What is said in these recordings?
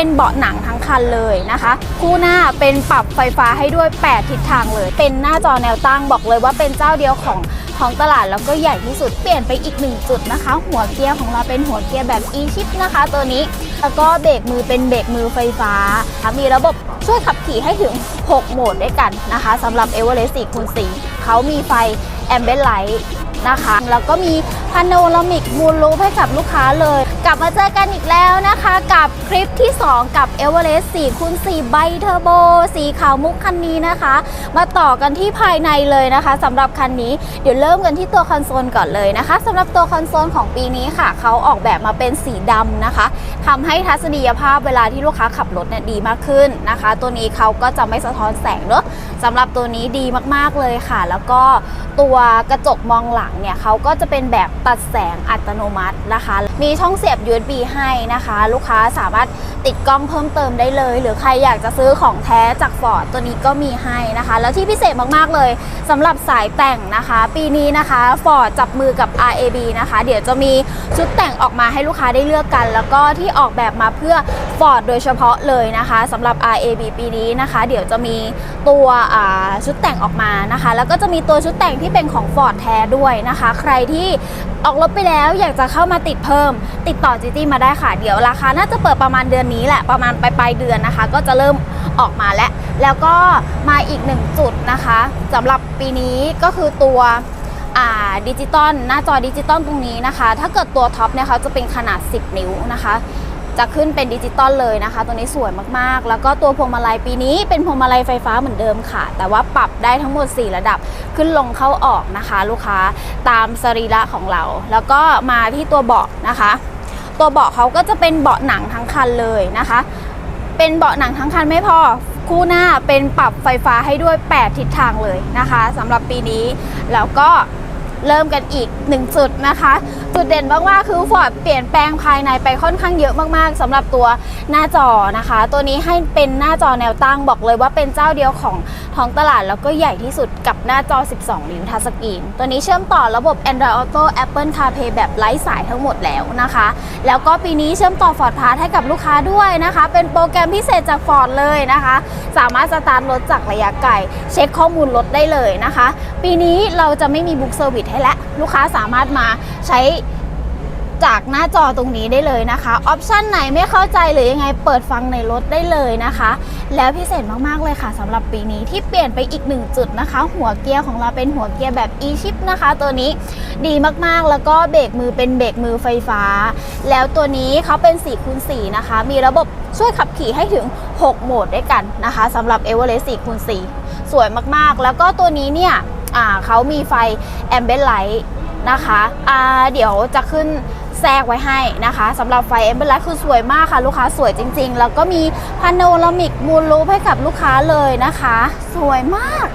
เป็นเบาะหนังทั้งคันเลยนะคะ คู่หน้าเป็นปรับไฟฟ้าให้ด้วย 8 ทิศทางเลย เป็นหน้าจอแนวตั้งบอกเลยว่าเป็นเจ้าเดียวของท้องตลาดแล้วก็ใหญ่ที่สุดเปลี่ยนไปอีกหนึ่งจุดนะคะ หัวเกียร์ของเราเป็นหัวเกียร์แบบ e chip นะคะ ตัวนี้แล้วก็เบรกมือเป็นเบรกมือไฟฟ้า มีระบบช่วยขับขี่ให้ถึง 6 โหมดด้วยกันนะคะสำหรับ e v e r e s t 4คูณ4เขามีไฟ Ambient Light นะคะ แล้วก็มีพาโนรามิกมูลรูปให้กับลูกค้าเลย กลับมาเจอกันอีกแล้วนะคะ กับคลิปที่ 2 กับ e v e r e s t 4คูณ4ใบเทอร์โบสีขาวมุกคันนี้นะคะ มาต่อกันที่ภายในเลยนะคะสำหรับคันนี้เดี๋ยวเริ่มกันที่ตัวคอนโซลก่อนเลยนะคะสำหรับตัวคอนโซลของปีนี้ค่ะ เขาออกแบบมาเป็นสีดำนะคะทำให้ทัศนียภาพเวลาที่ลูกค้าขับรถเนี่ยดีมากขึ้นนะคะ ตัวนี้เขาก็จะไม่สะท้อนแสงเนอะสำหรับตัวนี้ดีมากๆเลยค่ะ แล้วก็ตัวกระจกมองหลังเนี่ยเขาก็จะเป็นแบบตัดแสงอัตโนมัตินะคะ มีช่องเสียบ USB ให้นะคะ ลูกค้าสามารถติดกล้องเพิ่มเติมได้เลย หรือใครอยากจะซื้อของแท้จากฟอร์ดตัวนี้ก็มีให้นะคะ แล้วที่พิเศษมากๆเลยสำหรับสายแต่งนะคะ ปีนี้นะคะฟอร์ดจับมือกับ RAB นะคะ เดี๋ยวจะมีชุดแต่งออกมาให้ลูกค้าได้เลือกกัน แล้วก็ที่ออกแบบมาเพื่อฟอร์ดโดยเฉพาะเลยนะคะสำหรับ RAB ปีนี้นะคะ เดี๋ยวจะมีตัวชุดแต่งออกมานะคะ แล้วก็จะมีตัวชุดแต่งที่เป็นของฟอร์ดแท้ด้วยนะคะ ใครที่ออกรถไปแล้วอยากจะเข้ามาติดเพิ่ม ติดต่อจีจี้มาได้ค่ะ เดี๋ยวราคาน่าจะเปิดประมาณเดือนนี้แหละประมาณปลายปลายเดือนนะคะ ก็จะเริ่มออกมาแล้วแล้วก็มาอีกหนึ่งจุดนะคะสำหรับปีนี้ก็คือตัวดิจิตอลหน้าจอดิจิตอลตรงนี้นะคะ ถ้าเกิดตัวท็อปเนี่ยเขาจะเป็นขนาด 10 นิ้วนะคะ จะขึ้นเป็นดิจิตอลเลยนะคะ ตัวนี้สวยมากๆ แล้วก็ตัวพวงมาลัยปีนี้เป็นพวงมาลัยไฟฟ้าเหมือนเดิมค่ะ แต่ว่าปรับได้ทั้งหมด 4 ระดับขึ้นลงเข้าออกนะคะ ลูกค้าตามสรีระของเรา แล้วก็มาที่ตัวเบาะนะคะ ตัวเบาะเขาก็จะเป็นเบาะหนังทั้งคันเลยนะคะ เป็นเบาะหนังทั้งคันไม่พอคู่หน้าเป็นปรับไฟฟ้าให้ด้วย 8 ทิศทางเลยนะคะสำหรับปีนี้แล้วก็ เริ่มกันอีกหนึ่งจุดนะคะ จุดเด่นมากๆคือ Ford เปลี่ยนแปลงภายในไปค่อนข้างเยอะมากๆสำหรับตัวหน้าจอนะคะ ตัวนี้ให้เป็นหน้าจอแนวตั้งบอกเลยว่าเป็นเจ้าเดียวของท้องตลาด แล้วก็ใหญ่ที่สุดกับหน้าจอ 12 นิ้วทัชสกรีนตัวนี้เชื่อมต่อระบบ Android Auto Apple CarPlay แบบไร้สายทั้งหมดแล้วนะคะ แล้วก็ปีนี้เชื่อมต่อ Ford Pass ให้กับลูกค้าด้วยนะคะ เป็นโปรแกรมพิเศษจาก Ford เลยนะคะ สามารถสตาร์ทรถจากระยะไกล เช็คข้อมูลรถได้เลยนะคะ ปีนี้เราจะไม่มีบุ๊กเซอร์วิสให้แล้วลูกค้าสามารถมาใช้จากหน้าจอตรงนี้ได้เลยนะคะออปชันไหนไม่เข้าใจหรือยังไงเปิดฟังในรถได้เลยนะคะ แล้วพิเศษมากๆเลยค่ะสำหรับปีนี้ที่เปลี่ยนไปอีกหนึ่งจุดนะคะ หัวเกียร์ของเราเป็นหัวเกียร์แบบ e chip นะคะ ตัวนี้ดีมากๆแล้วก็เบรกมือเป็นเบรกมือไฟฟ้า แล้วตัวนี้เขาเป็น4คูณ4นะคะ มีระบบช่วยขับขี่ให้ถึง 6 โหมดด้วยกันนะคะสำหรับ e v e r e s t 4คูณ4สวยมากๆ แล้วก็ตัวนี้เนี่ย อ่าเขามีไฟ Ambient Light นะคะอ่าเดี๋ยวจะขึ้นแทรกไว้ให้นะคะสำหรับไฟเอ็มเบอร์ไลท์คือสวยมากค่ะ ลูกค้าสวยจริง ๆ แล้วก็มีพาโนรามิกมูลรูปให้กับลูกค้าเลยนะคะ สวยมาก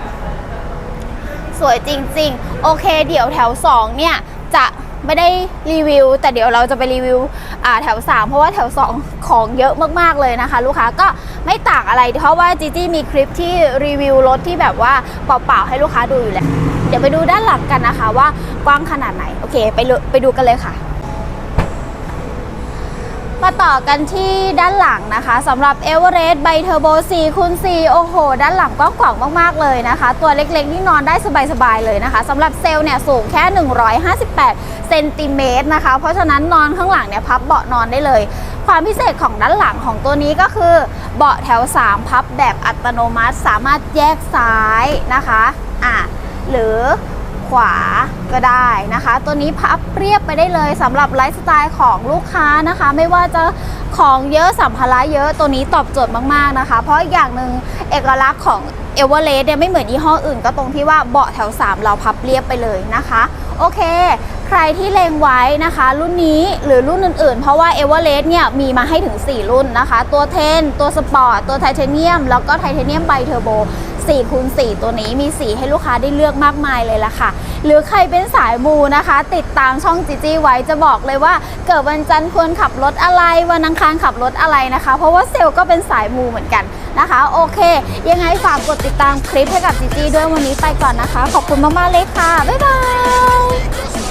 สวยจริง ๆ โอเค เดี๋ยวแถว 2 เนี่ย จะ ไม่ได้รีวิว แต่เดี๋ยวเราจะไปรีวิวแถว 3 เพราะว่าแถว 2 ของเยอะมากๆเลยนะคะ ลูกค้าก็ไม่ต่างอะไร เพราะว่าจีจี้มีคลิปที่รีวิวรถที่แบบว่าเปล่าๆให้ลูกค้าดูอยู่แล้วเดี๋ยวไปดูด้านหลังกันนะคะว่ากว้างขนาดไหนโอเคไปไปดูกันเลยค่ะมาต่อกันที่ด้านหลังนะคะสำหรับ e v e r e s t ไบเทอร์โบ4คูณ4โอ้โห ด้านหลังก็กว้างมากๆเลยนะคะ ตัวเล็กๆนี่นอนได้สบายๆเลยนะคะสำหรับเซลล์เนี่ยสูงแค่ 158 เซนติเมตรนะคะ เพราะฉะนั้นนอนข้างหลังเนี่ยพับเบาะนอนได้เลย ความพิเศษของด้านหลังของตัวนี้ก็คือ เบาะแถว 3 พับแบบอัตโนมัติ สามารถแยกซ้ายนะคะอะหรือขวาก็ได้นะคะ ตัวนี้พับเรียบไปได้เลยสำหรับไลฟ์สไตล์ของลูกค้านะคะ ไม่ว่าจะของเยอะสัมภาระเยอะตัวนี้ตอบโจทย์มากๆนะคะ เพราะอย่างหนึ่งเอกลักษณ์ของเอเวอเรสต์เนี่ยไม่เหมือนยี่ห้ออื่นก็ตรงที่ว่าเบาะแถว 3 เราพับเรียบไปเลยนะคะ โอเค ใครที่เลงไว้นะคะ รุ่นนี้หรือรุ่นอื่นๆ เพราะว่าเอเวอเรสต์เนี่ยมีมาให้ถึง 4 รุ่นนะคะ ตัวเทน ตัวสปอร์ต ตัวไทเทเนียม แล้วก็ไทเทเนียมไบเทอร์โบ4คูณ4ตัวนี้มีสีให้ลูกค้าได้เลือกมากมายเลยล่ะค่ะ หรือใครเป็นสายมูนะคะ ติดตามช่องจีจีไว้จะบอกเลยว่า เกิดวันจันทร์ควรขับรถอะไร วันอังคารขับรถอะไรนะคะ เพราะว่าเซลก็เป็นสายมูเหมือนกันนะคะ โอเค ยังไงฝากกดติดตามคลิปให้กับจีจีด้วยวันนี้ไปก่อนนะคะ ขอบคุณมากๆเลยค่ะ บ๊ายบาย Vegas.